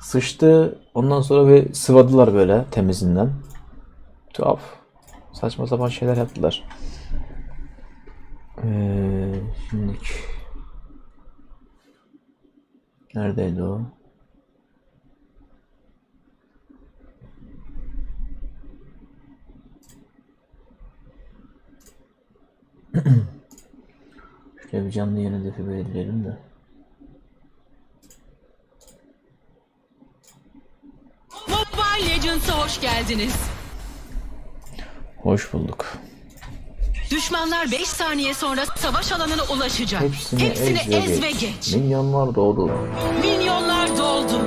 Sıçtı. Ondan sonra bir sıvadılar böyle temizinden. Tuhaf. Saçma sapan şeyler yaptılar. Ee, şimdi Neredeydi o? Şöyle bir canlı yayın hedefi belirleyelim de. Mobile Legends'a hoş geldiniz. Hoş bulduk. Düşmanlar 5 saniye sonra savaş alanına ulaşacak. Hepsini, Hepsini ez, ve, ez ve geç. geç. Minyonlar doğdu. Milyonlar doldu.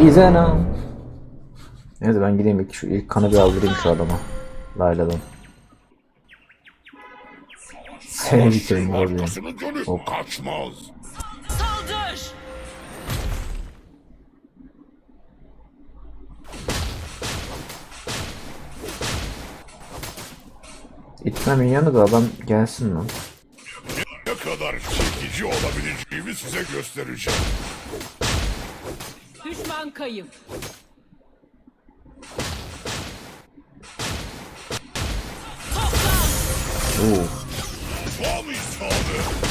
Bize ne? Neyse ben gideyim ilk, şu ilk kanı bir aldırayım şu adama. Layla'dan. Abi. Arkasını dönüp kaçmaz. İtme minyonu da adam gelsin lan. Ne kadar çekici olabileceğimi size göstereceğim. Düşman kayıp. Oo. Tam isabet.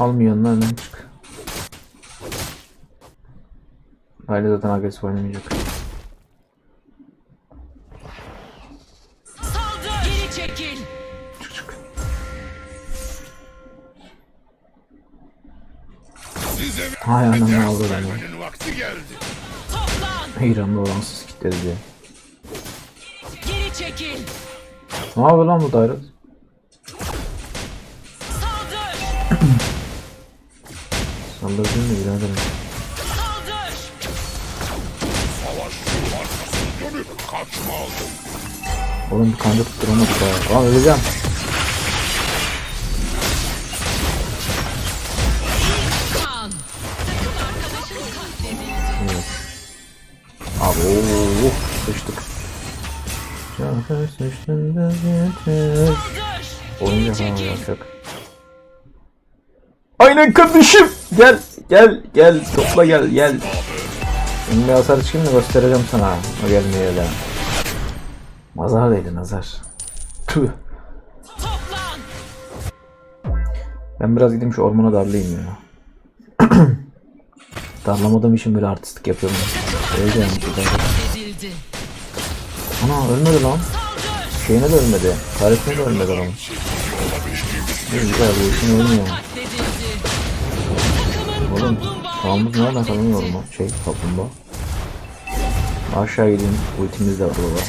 Al minyonunu hemen çık. Layla zaten agresif oynamayacak. Saldır. Geri çekil. Çık çık. Hay anam ne oldu lan? İranlı olansız kitledi diye. Geri çekil. Ne yapıyor lan bu daire? Saldırdın mı biraderim? Saldır. Oğlum bir kanca tutturamadık ha. Aa öleceğim. Katledildi. Abi ooo sıçtık. Getir. Saldır. Oyunca Geri Aynen kardeşim. Gel gel gel topla gel gel. Şimdi bir çıkayım da göstereceğim sana. O gelmiyor öyle. Nazar değdi nazar. Tüh. Ben biraz gideyim şu ormana darlayayım ya. Darlamadığım için böyle artistik yapıyorum. Öleceğim burada. Katledildi. Ana ölmedi lan. Şeyine de ölmedi. Tarifine de ölmedi adam. İyi güzel bu işin ölmüyor. Oğlum tamamız nereden kalınıyor mu? Şey kaplumbağa. Aşağı gideyim. Ultimiz de var baba.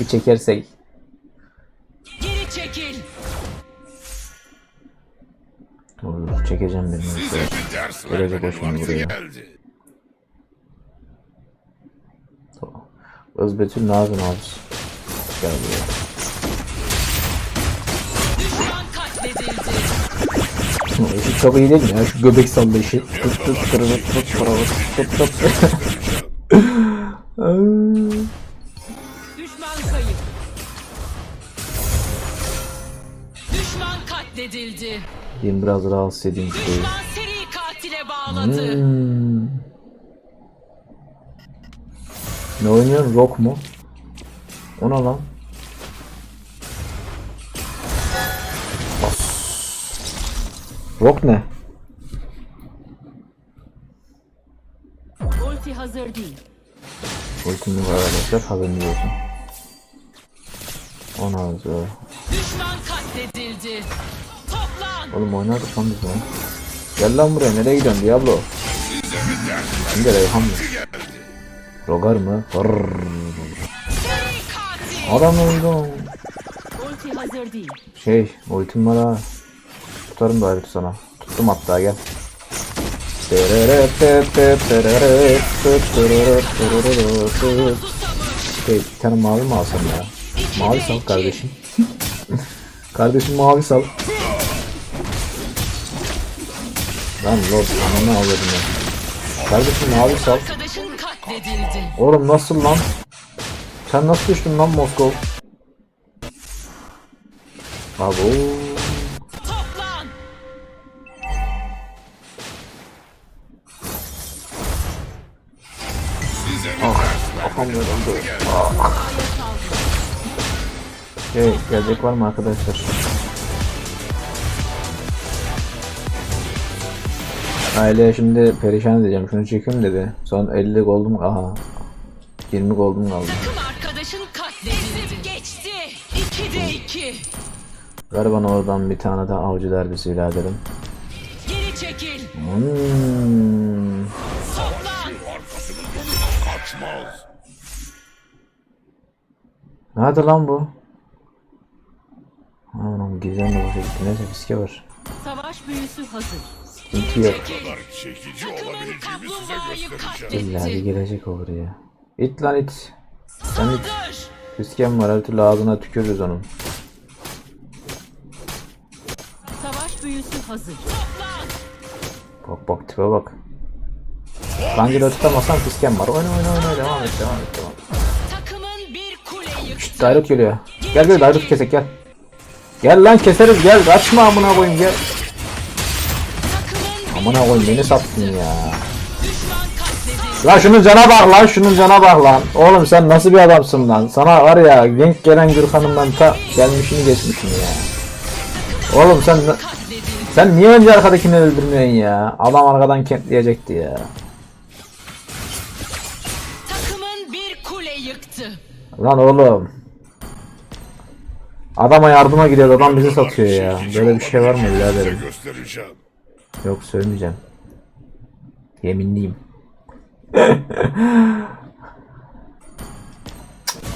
Bir çekersek. Geri çekil. Olur çekeceğim benim. Ders Gelecek vakti buraya. geldi. Tamam. Özbetül ne yapıyorsun abi? Gel buraya. Işık çok iyi değil mi ya? Şu göbek sallayışı. Tut tut kırılıp tut kırılıp tut tut. Düşman kayıp. Düşman katledildi. Diyeyim biraz rahatsız edeyim şurayı. Düşman seri katile bağladı. Hmm. Ne oynuyorsun? Rock mu? O ne lan? Rock ne? Ulti hazır değil. Ultimi var arkadaşlar haberiniz olsun. O ne yazıyor? Düşman katledildi. Toplan. Oğlum oynardık lan biz lan. Gel lan buraya nereye gidiyorsun Diablo? Şimdi Reyhan mı? Rogar mı? Katil. Adam öldü. Ulti hazır değil. Şey, ultim var ha. Tutarım da ayrı sana. Tuttum hatta gel. Şey, bir tane mavi mi alsam ya? Mavi sal kardeşim. kardeşim mavi sal. Lan lord ananı avladım ya. Kardeşim mavi sal. Oğlum nasıl lan? Sen nasıl düştün lan Moskov? Abo. Dur. Ah. Şey, gelecek var mı arkadaşlar? Aile şimdi perişan edeceğim. Şunu çekeyim dedi. Son 50 goldum. Aha. 20 goldum kaldı. Takım arkadaşın katledildi. Geçti. 2'de 2. Ver bana oradan bir tane daha avcı derbisi biraderim. Geri çekil. Hmm. Nerede lan bu? Aman gizemli bu çocuk. Neyse fiske var. Savaş büyüsü hazır. Sıkıntı yok. Çekici olabileceğimi size göstereceğim. İlla bir gelecek o buraya. İt lan it. Sen it. Fiskem var her türlü ağzına tükürürüz onun. Savaş büyüsü hazır. Bak bak tipe bak. Kancayla tutamazsan fiskem var. Oyna oyna oyna devam et devam et devam Dairut geliyor. Gel gel Dairut kesek gel. Gel lan keseriz gel kaçma amına koyayım gel. Amına koyayım beni sattın ya. Lan şunun cana bak lan şunun cana bak lan. Oğlum sen nasıl bir adamsın lan. Sana var ya denk gelen Gürkan'ından ta gelmişini geçmişini ya. Oğlum sen sen niye önce arkadakini öldürmüyorsun ya? Adam arkadan kempleyecekti ya. Takımın bir kule yıktı. Lan oğlum. Adama yardıma gidiyor adam bizi satıyor ya. Böyle bir şey var mı biraderim? Yok söylemeyeceğim. Yeminliyim.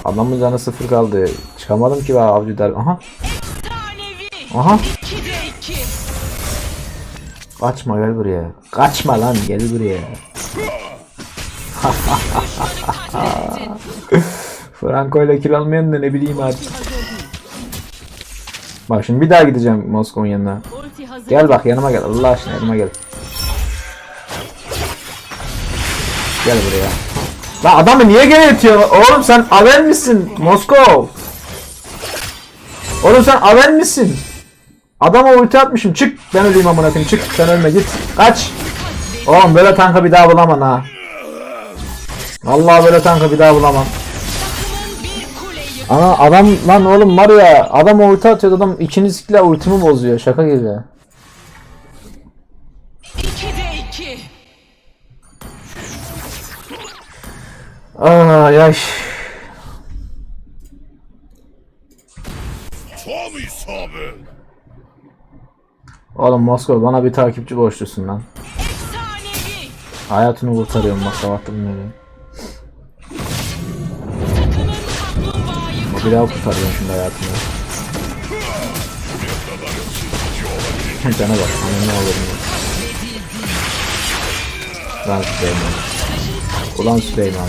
Adamın canı sıfır kaldı. Çıkamadım ki ben avcı der. Aha. Aha. 2'de 2. Kaçma gel buraya. Kaçma lan gel buraya. Franco ile kill almayan da ne bileyim artık. Bak şimdi bir daha gideceğim Moskova'nın yanına. Gel bak yanıma gel. Allah aşkına yanıma gel. Gel buraya. Lan adamı niye geri itiyor? Oğlum sen Avel misin? Moskov. Oğlum sen Avel misin? Adama ulti atmışım. Çık. Ben öleyim amına koyayım. Çık. Sen ölme git. Kaç. Oğlum böyle tanka bir daha bulamam ha. Vallahi böyle tanka bir daha bulamam. Ana adam lan oğlum var ya adam ulti atıyor adam ikinizlikle ultimi bozuyor şaka gibi. 2'de 2. Ay ay. Tam isabet. Oğlum Moskova bana bir takipçi borçlusun lan. Hayatını kurtarıyorum bak sabahtan beri. Bir daha kurtarıyorum şimdi hayatını. Cana bak ne olur mu? Lan Süleyman. Ulan Süleyman.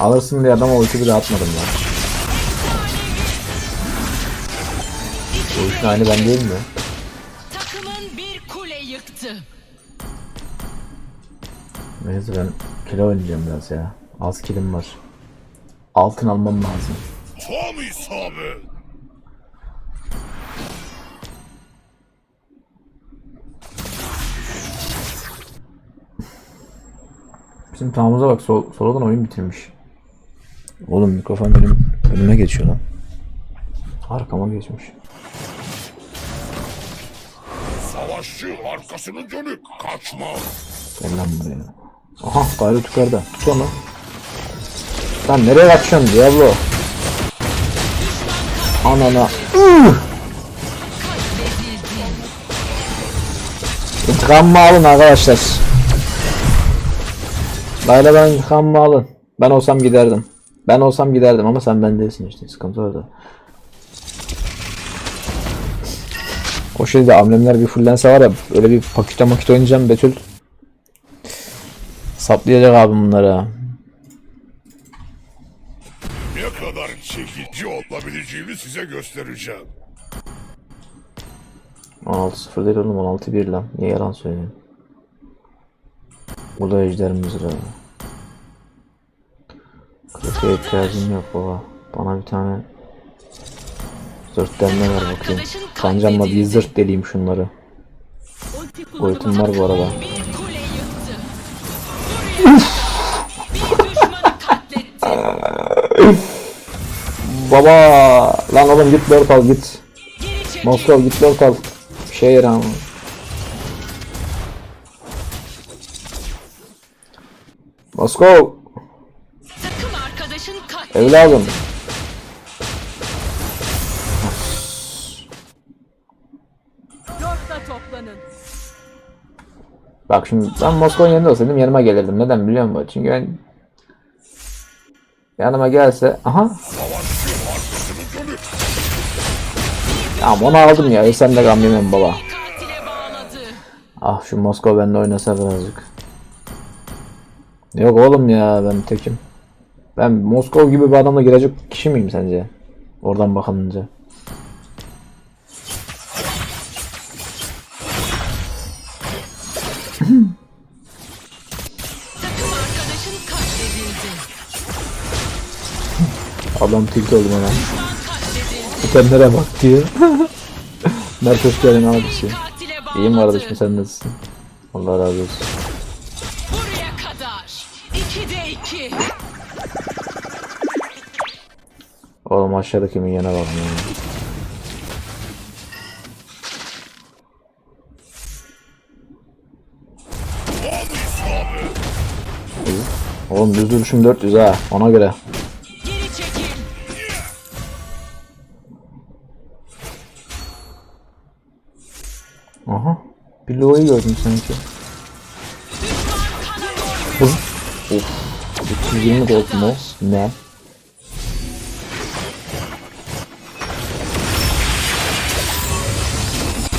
Alırsın diye adama ulti bile atmadım lan. Bu işin aynı ben değil mi? Takımın bir kule yıktı. Neyse ben kilo oynayacağım biraz ya. Az kilim var. Altın almam lazım. Tam isabet. Bizim tamamıza bak sol, soladan oyun bitirmiş. Oğlum mikrofon benim önüme geçiyor lan. Arkama geçmiş. Savaşçı arkasını dönüp kaçmaz. Gel lan buraya. Aha gayrı yukarıda. Tut onu. Lan nereye kaçıyorsun Diablo? Anana. İntikamımı alın arkadaşlar. Layla ben intikamımı alın. Ben olsam giderdim. Ben olsam giderdim ama sen ben değilsin işte. Sıkıntı orada. O şeyde amblemler bir fullense var ya öyle bir pakete makit oynayacağım Betül. Saplayacak abi bunları. Çekici olabileceğimi size göstereceğim. 16-0 değil oğlum 16-1 lan. Niye yalan söylüyorsun? Bu da ejder mızrağı. Kılıçya ihtiyacım yok baba. Bana bir tane zırt delme ver bakayım. Kancamla bir zırt deleyim şunları. Ultim var bu arada. Bir Baba! Lan oğlum git lord al git. Moskov git lord al. Bir şey yaramam. Moskov! Evladım. Bak şimdi ben Moskova'nın yerinde olsaydım yanıma gelirdim. Neden biliyor musun? Çünkü ben yanıma gelse aha tamam onu aldım ya. Sen de gam baba. Ah şu Moskova benimle oynasa birazcık. Yok oğlum ya ben tekim. Ben Moskova gibi bir adamla girecek kişi miyim sence? Oradan katledildi. Adam tilt oldum hemen. Bitenlere bak diye. Mert hoş geldin abisi. İyiyim kardeşim sen nasılsın? Allah razı olsun. Buraya kadar. İkide iki. Oğlum aşağıdaki minyona bakın ya. Oğlum düz duruşum 400 ha ona göre. Lo'yu gördüm sanki. Of. 220 gold mu? Ne?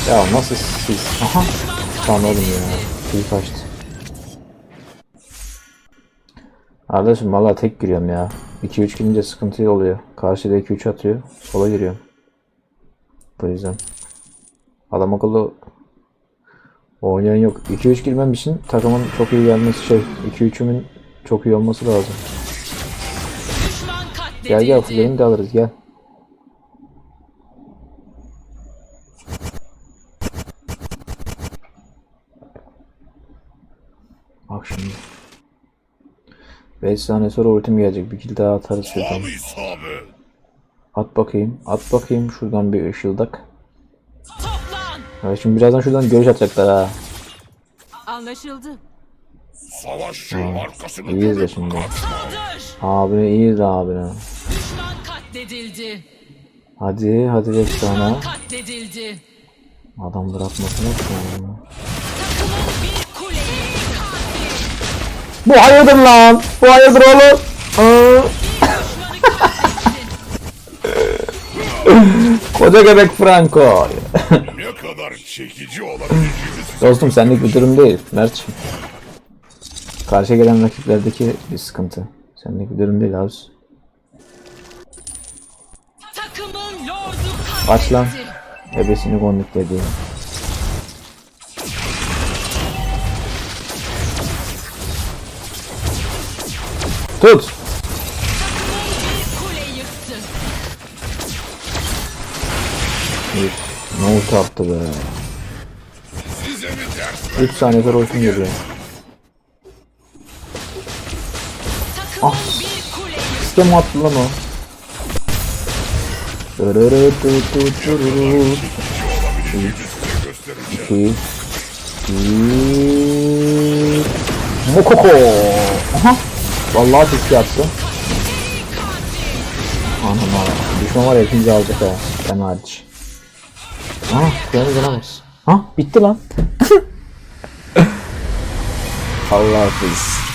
Ya nasıl siz? Aha. Oğlum ya. Kill kaçtı. Kardeşim valla tek giriyorum ya. 2-3 girince sıkıntı oluyor. Karşıda 2-3 atıyor. Sola giriyorum. Bu yüzden. Adam akıllı oynayan yok. 2-3 girmem için takımın çok iyi gelmesi şey. 2-3'ümün çok iyi olması lazım. Gel gel fullerini de alırız gel. Bak şimdi. 5 saniye sonra ultim gelecek. Bir kill daha atarız şuradan. At bakayım. At bakayım şuradan bir ışıldak. Ya şimdi birazdan şuradan görüş atacaklar ha. Anlaşıldı. Savaşçı arkasını İyiyiz de şimdi. Abine iyiyiz de abine. Düşman katledildi. Hadi hadi 5 tane. Katledildi. Adam bırakmasın ya. Bu hayırdır lan? Bu hayırdır oğlum? Koca göbek Franco. Çekici olabileceğini size Dostum senlik bir durum değil Mert'ciğim. Karşı gelen rakiplerdeki bir sıkıntı. Senlik bir durum değil abi. Takımın lordu Aç lan. katledildi. Ebesini konduk dedi. Tut. Ne ulti attı be. Size mi ders 3 saniye sonra ultim geliyor. Yıktı. Sistem attı lan o. Dırırı. Mokoko. Aha. Vallahi riske attı. Anam abi. Düşman var ya ikinci alacak ha. Ben hariç. Aha. Kuyanı canamaz. Ha bitti lan. Allah hafiz.